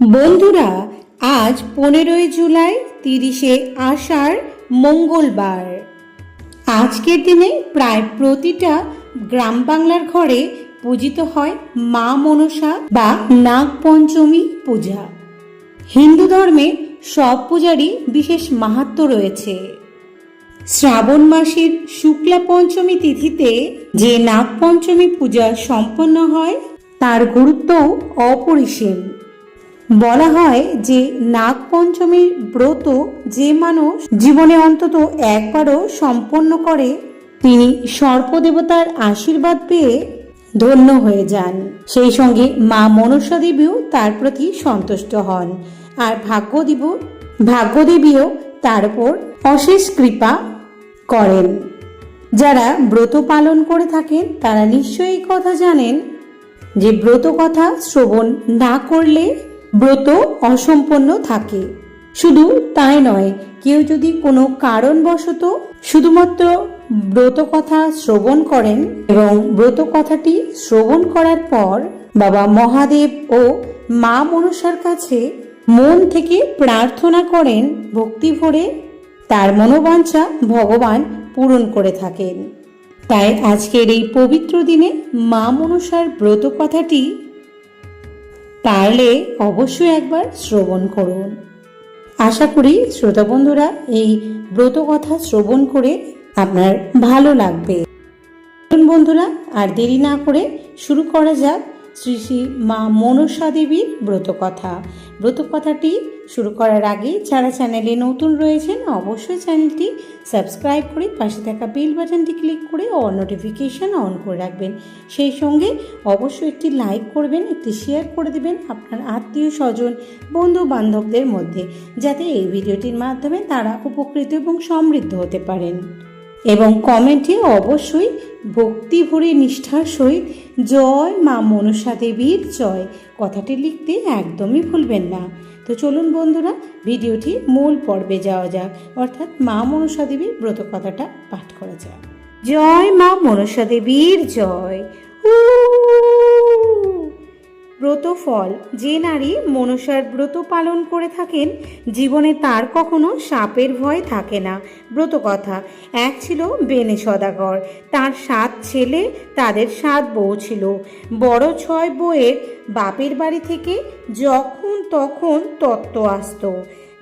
বন্ধুরা, আজ পনেরোই জুলাই, তিরিশে আষাঢ়, মঙ্গলবার। আজকের দিনে প্রায় প্রতিটা গ্রাম বাংলার ঘরে পূজিত হয় মা মনসা বা নাগ পঞ্চমী পূজা। হিন্দু ধর্মে সব পূজারই বিশেষ মাহাত্ম রয়েছে। শ্রাবণ মাসের শুক্লা পঞ্চমী তিথিতে যে নাগ পঞ্চমী পূজা সম্পন্ন হয়, তার গুরুত্বও অপরিসীম। বলা হয় যে নাগ পঞ্চমীর ব্রত যে মানুষ জীবনে অন্তত একবারও সম্পন্ন করে, তিনি সর্পদেবতার আশীর্বাদ পেয়ে ধন্য হয়ে যান। সেই সঙ্গে মা মনসা দেবীও তার প্রতি সন্তুষ্ট হন। আর ভাগ্যদেব, ভাগ্যদেবীও তার উপর অশেষ কৃপা করেন। যারা ব্রত পালন করে থাকেন, তারা নিশ্চয়ই কথা জানেন যে ব্রত কথা শ্রবণ না করলে ব্রত অসম্পন্ন থাকে। শুধু তাই নয়, কেউ যদি কোনো কারণবশত শুধুমাত্র ব্রত কথা শ্রবণ করেন এবং ব্রত কথাটি শ্রবণ করার পর বাবা মহাদেব ও মা মনসার কাছে মন থেকে প্রার্থনা করেন ভক্তি ভরে, তার মনোবাঞ্ছা ভগবান পূরণ করে থাকেন। তাই আজকের এই পবিত্র দিনে মা মনসার ব্রত কথাটি পারলে অবশ্যই একবার শ্রবণ করুন। আশা করি শ্রোতা বন্ধুরা, এই ব্রত কথা শ্রবণ করে আপনার ভালো লাগবে। বন্ধুরা, আর দেরি না করে শুরু করা যাক শ্রী শ্রী মা মনসা দেবীর ব্রত কথা। ব্রত কথাটি শুরু করার আগে যারা চ্যানেলে নতুন রয়েছেন, অবশ্যই চ্যানেলটি সাবস্ক্রাইব করে পাশে থাকা বেল বাটনটি ক্লিক করে অল নোটিফিকেশন অন করে রাখবেন। সেই সঙ্গে অবশ্যই একটি লাইক করবেন, একটি শেয়ার করে দেবেন আপনার আত্মীয় স্বজন বন্ধু বান্ধবদের মধ্যে, যাতে এই ভিডিওটির মাধ্যমে তারা উপকৃত এবং সমৃদ্ধ হতে পারেন। এবং কমেন্টে অবশ্যই ভক্তি ভরে নিষ্ঠার সহিত, জয় মা মনসা দেবীর জয় কথাটি লিখতে একদমই ভুলবেন না। তো চলুন বন্ধুরা, ভিডিওটি মূল পর্বে যাওয়া যাক। অর্থাৎ মা মনসা দেবীর ব্রত কথাটা পাঠ করা যাক। জয় মা মনসা দেবীর জয়, উ ব্রত ফল যে নারী মনসার ব্রত পালন করে থাকেন, জীবনে তার কখনো সাপের ভয় থাকে না। ব্রত কথা, এক ছিল বেনে সদাগর, তার সাত ছেলে, তাদের সাত বউ ছিল। বড় ছয় বউয়ের বাপের বাড়ি থেকে যখন তখন তত্ত্ব আসত।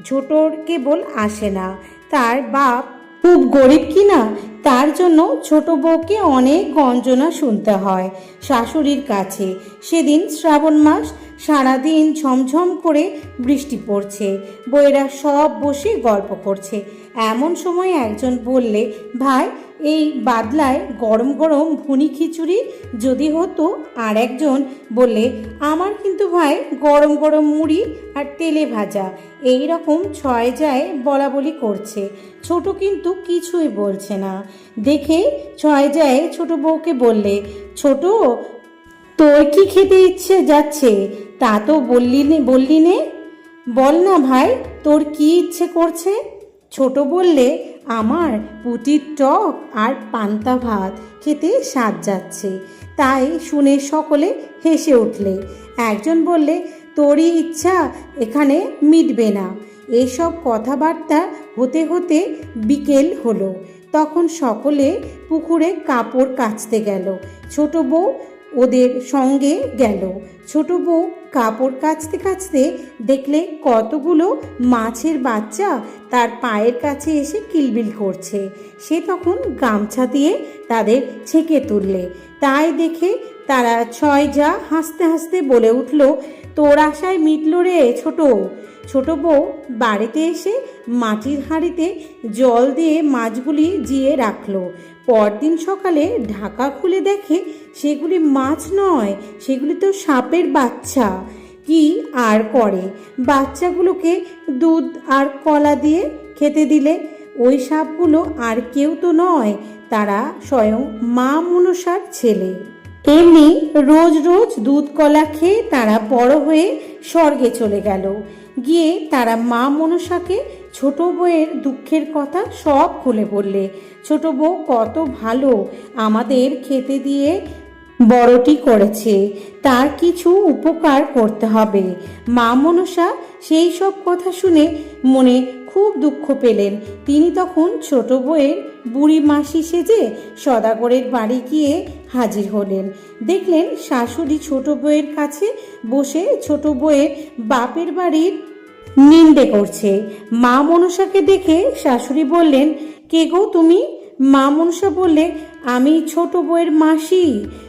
ছোটর কেবল আসে না, তার বাপ খুব গরিব কিনা তার জন্য ছোট বউকে অনেক গঞ্জনা শুনতে হয় শাশুড়ির কাছে। সেদিন শ্রাবণ মাস, সারাদিন ঝমঝম করে বৃষ্টি পড়ছে। বইয়েরা সব বসে গল্প করছে। এমন সময় একজন বললে, ভাই, এই বাদলায় গরম গরম ভুনি খিচুড়ি যদি হতো? আর একজন বললে, আমার কিন্তু ভাই গরম গরম মুড়ি আর তেলে ভাজা। এই রকম ছয় যায় বলা বলি করছে। ছোট কিন্তু কিছুই বলছে না। দেখে ছয় যায় ছোট বউকে বললে, ছোট, তোর কি খেতে ইচ্ছে যাচ্ছে? তা তো বললি বললি নে বল না ভাই, তোর কি ইচ্ছে করছে? ছোট বললে, আমার পুটির টক আর পান্তা ভাত খেতে স্বাদ যাচ্ছে। তাই শুনে সকলে হেসে উঠলে। একজন বললে, তোরই ইচ্ছা, এখানে মিটবে না। এসব কথাবার্তা হতে হতে বিকেল হলো। তখন সকলে পুকুরে কাপড় কাচতে গেল। ছোট বউ ওদের সঙ্গে গেল। ছোট বউ কাপড় কাচতে কাচতে দেখলে কতগুলো মাছের বাচ্চা তার পায়ের কাছে এসে কিলবিল করছে। সে তখন গামছা দিয়ে তাদের ছেঁকে তুললে। তাই দেখে তারা ছয় যা হাসতে হাসতে বলে উঠল, তোর আশায় মিটল রে ছোট। ছোট বউ বাড়িতে এসে মাটির হাঁড়িতে জল দিয়ে মাছগুলি জিয়ে রাখল। পরদিন সকালে ঢাকা খুলে দেখে সেগুলি মাছ নয়, সেগুলি তো সাপের বাচ্চা। কি আর করে? বাচ্চাগুলোকে দুধ আর কলা দিয়ে খেতে দিলে? ওই সাপগুলো আর কেউ তো নয়, তারা স্বয়ং মা মনসার ছেলে। এমনি রোজ রোজ দুধ কলা খেয়ে তারা বড় হয়ে স্বর্গে চলে গেল। গিয়ে তারা মা মনসাকে ছোট বউয়ের দুঃখের কথা সব খুলে বললে, ছোট বউ কত ভালো, আমাদের খেতে দিয়ে বড়টি করেছে। তার কিছু উপকার করতে হবে। মা মনসা সেই সব কথা শুনে মনে খুব দুঃখ পেলেন। তিনি তখন ছোট বউয়ের বুড়ি মাসি সেজে সদাগরের বাড়ি গিয়ে হাজির হলেন। দেখলেন শাশুড়ি ছোট বউয়ের কাছে বসে ছোট বউয়ের বাপের বাড়ির নিন্দে করছে। মা মনসাকে দেখে শাশুড়ি বললেন, কে গো তুমি? মা মনসা বললে, আমি ছোট বউয়ের মাসি,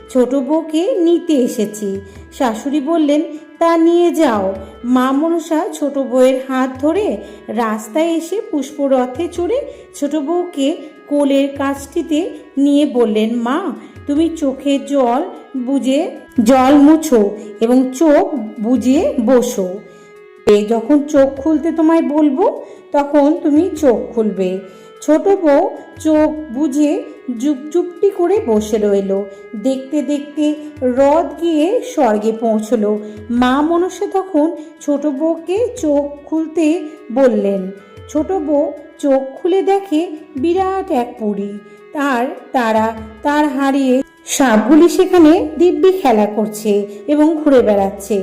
ছোট বউকে নিতে এসেছি। শাশুড়ি বললেন, তা নিয়ে যাও। মা মনসা ছোট বউয়ের হাত ধরে রাস্তায় এসে পুষ্পরথে চড়ে ছোট বউকে কোলের কাছটিতে নিয়ে বললেন, মা, তুমি চোখে জল বুঝে, জল মুছো এবং চোখ বুঝে বসো। যখন চোখ খুলতে তোমায় বলব, তখন তুমি চোখ খুলবে। ছোট বউ চোখ বুঝে চুপ চুপটি করে বসে রইল। দেখতে দেখতে হ্রদ গিয়ে স্বর্গে পৌঁছলো। মা মনসা তখন ছোট বউকে চোখ খুলতে বললেন, ছোট বউ চোখ খুলে দেখে বিরাট এক পুরী। তার তারা তার হারিয়ে সাপগুলি সেখানে দিব্যি খেলা করছে এবং ঘুরে বেড়াচ্ছে।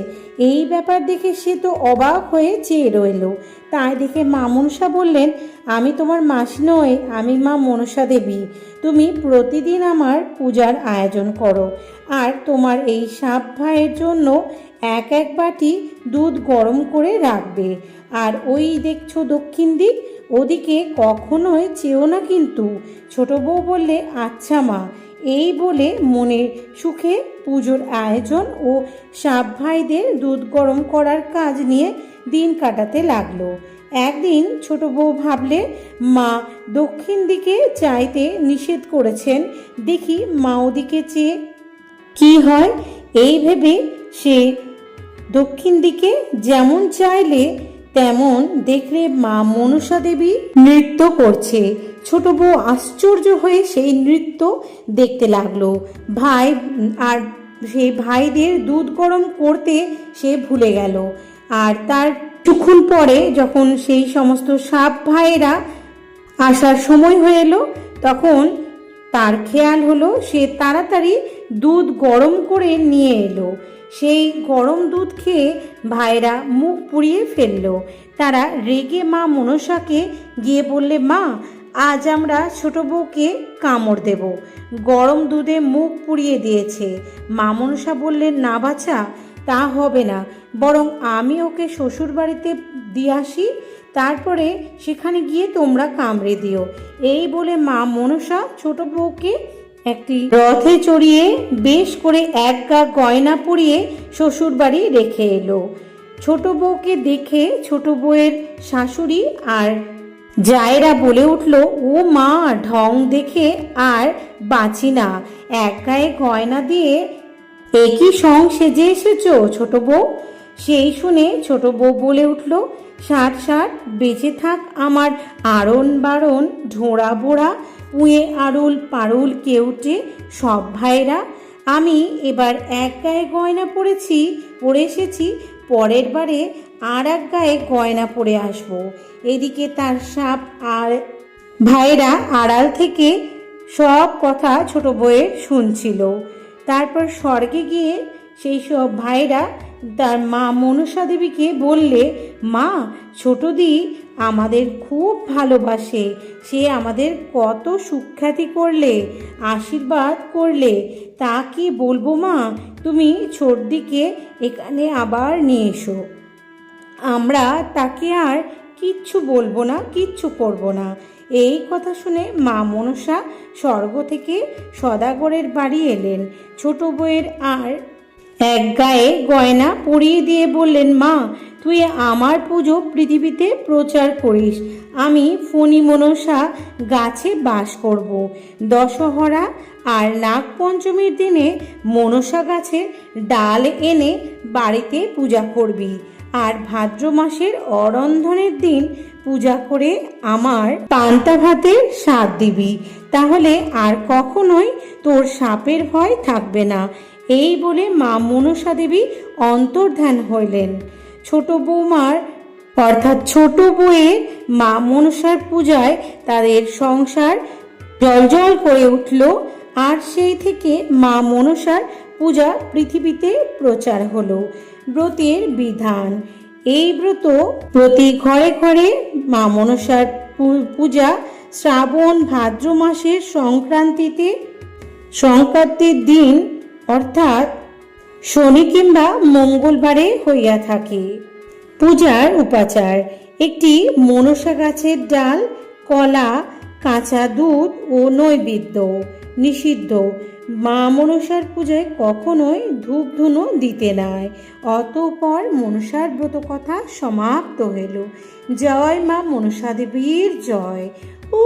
এই ব্যাপার দেখে সে তো অবাক হয়ে চেয়ে রইল। তাই দেখে মা মনসা বললেন, আমি তোমার মাসি নই, আমি মা মনসা দেবী। তুমি প্রতিদিন আমার পূজার আয়োজন করো। আর তোমার এই সাপ ভাইয়ের জন্য এক এক বাটি দুধ গরম করে রাখবে। আর ওই দেখছ দক্ষিণ দিক, ওদিকে কখনোই চেও না কিন্তু। ছোট বউ বললে আচ্ছা মা এই বলে মনের সুখে পুজোর আয়োজন ও সাপ ভাইদের দুধ গরম করার কাজ নিয়ে দিন কাটাতে লাগল। একদিন ছোট বউ ভাবলে, মা, দক্ষিণ দিকে চাইতে নিষেধ করেছেন। দেখি মা ওদিকে চেয়ে কি হয়? এই ভেবে সে দক্ষিণ দিকে যেমন চাইলে তেমন দেখলে মা মনসা দেবী নৃত্য করছে। ছোট বউ আশ্চর্য হয়ে সেই নৃত্য দেখতে লাগল। ভাই, আর সেই ভাইদের দুধ গরম করতে সে ভুলে গেল। আর তার কিছুক্ষণ পরে যখন সেই সমস্ত সাপ ভাইয়েরা আসার সময় হয়ে এলো, তখন তার খেয়াল হলো সে তাড়াতাড়ি দুধ গরম করে নিয়ে এলো। সেই গরম দুধ খেয়ে ভাইরা মুখ পুড়িয়ে ফেলল। তারা রেগে মা মনসাকে গিয়ে বললে, মা, আজ আমরা ছোট বউকে কামড় দেব। গরম দুধে মুখ পুড়িয়ে দিয়েছে। মা মনসা বললেন, না বাছা, তা হবে না। বরং আমি ওকে শ্বশুর বাড়িতে দিয়ে আসি, তারপরে সেখানে গিয়ে তোমরা কামড়ে দিও। এই বলে মা মনসা ছোট বউকে একটি রথে চড়িয়ে বেশ করে এক গা গয়না পরিয়ে শ্বশুর বাড়ি রেখে এলো। ছোট বউকে দেখে ছোট বউয়ের শাশুড়ি আর জায়েরা বলে উঠল, ও মা, ঢং দেখে আর বাঁচি না। এক গায়ে গয়না দিয়ে একই সং সেজে এসেছ ছোট বউ? সেই শুনে ছোট বউ বলে উঠল ষাট ষাট বেঁচে থাক আমার আড়ন বারণ, ঢোড়া বোড়া পুঁয়ে আড়ুল পারুল কেউটে, সব ভাইরা আমি এবার এক গায়ে গয়না পরেছি, পরে এসেছি, পরের বারে আর এক গায়ে গয়না পরে আসব। এদিকে তার সাপ আর ভাইরা আড়াল থেকে সব কথা ছোট বউয়ের শুনছিল। তারপর স্বর্গে গিয়ে সেই সব ভাইরা তার মা মনসা দেবীকে বললে, মা ছোটদি আমাদের খুব ভালোবাসে। সে আমাদের কত সুখ্যাতি করলে, আশীর্বাদ করলে। তা কি বলব মা? তুমি ছোটদিকে এখানে আবার নিয়ে এসো। আমরা তাকে আর কিচ্ছু বলব না, কিচ্ছু করব না। এই কথা শুনে মা মনসা স্বর্গ থেকে সদাগরের বাড়ি এলেন। ছোট বউয়ের আর এক গায়ে গয়না পরিয়ে দিয়ে বললেন, মা, তুই আমার পুজো পৃথিবীতে প্রচার করিস। আমি ফণি মনসা গাছে বাস করব। দশহরা আর নাগ পঞ্চমীর দিনে মনসা গাছের ডাল এনে বাড়িতে পূজা করবি। আর ভাদ্র মাসের অরন্ধনের দিন পূজা করে আমার পান্তা ভাতের স্বাদ দিবি। তাহলে আর কখনোই তোর সাপের ভয় থাকবে না। এই বলে মা মনসা দেবী অন্তর্ধান হইলেন। ছোট বৌমার, অর্থাৎ ছোট বউয়ের মা মনসার পূজায় তাদের সংসার জলজল করে উঠল আর সেই থেকে মা মনসার পূজা পৃথিবীতে প্রচার হলো। ব্রতের বিধান। এই ব্রত প্রতি ঘরে ঘরে মা মনসার পূজা শ্রাবণ ভাদ্র মাসের সংক্রান্তিতে, সংক্রান্তির দিন অর্থাৎ শনি কিংবা মঙ্গলবারে হইয়া থাকে। পূজার উপাচার, একটি মনসা গাছের ডাল, কলা, কাঁচা দুধ ও নৈবেদ্য নিষিদ্ধ। মা মনসার পূজায় কখনোই ধূপ ধুনো দিতে নাই। অতঃপর মনসার ব্রত কথা সমাপ্ত হইল। জয় মা মনসা দেবীর জয়। উ